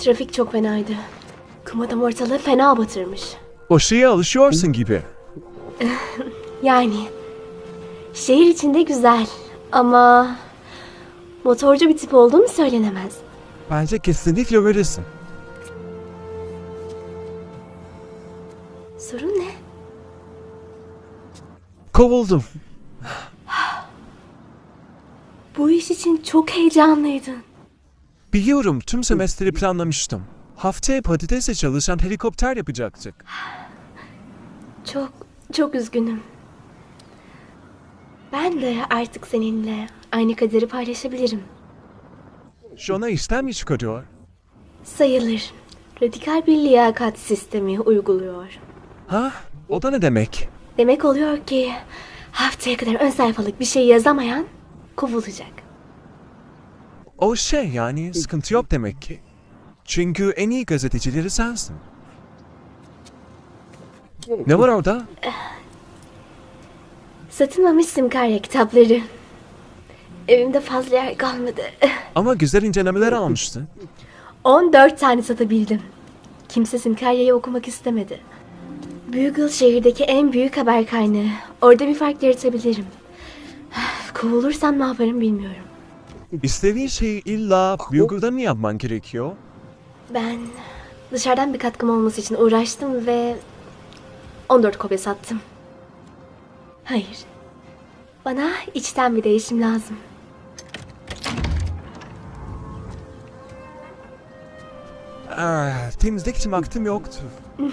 Trafik çok fenaydı. Kum adam ortalığı fena batırmış. O şeye alışıyorsun gibi. Yani şehir içinde güzel ama motorcu bir tip olduğum söylenemez. Bence kesinlikle öylesin. Sorun ne? Kovuldum. Bu iş için çok heyecanlıydın. Biliyorum tüm semestri planlamıştım. Haftaya patatesle çalışan helikopter yapacaktık. Çok, çok üzgünüm. Ben de artık seninle aynı kaderi paylaşabilirim. Şona işten mi çıkarıyor? Sayılır. Radikal bir liyakat sistemi uyguluyor. Ha? O da ne demek? Demek oluyor ki haftaya kadar ön sayfalık bir şey yazamayan kovulacak. O şey yani sıkıntı yok demek ki. Çünkü en iyi gazetecileri sensin. Ne var orada? Satılmamış Simkarya kitapları. Evimde fazla yer kalmadı. Ama güzel incelemeler almıştın. 14 tane satabildim. Kimse Simkarya'yı okumak istemedi. Bugle şehirdeki en büyük haber kaynağı. Orada bir fark yaratabilirim. Kovulursam ne yaparım bilmiyorum. İstediğin şeyi illa Google'da mı yapman gerekiyor? Ben dışarıdan bir katkım olması için uğraştım ve 14 kopya sattım. Hayır. Bana içten bir değişim lazım. Ah, temizlik için vaktim yoktu.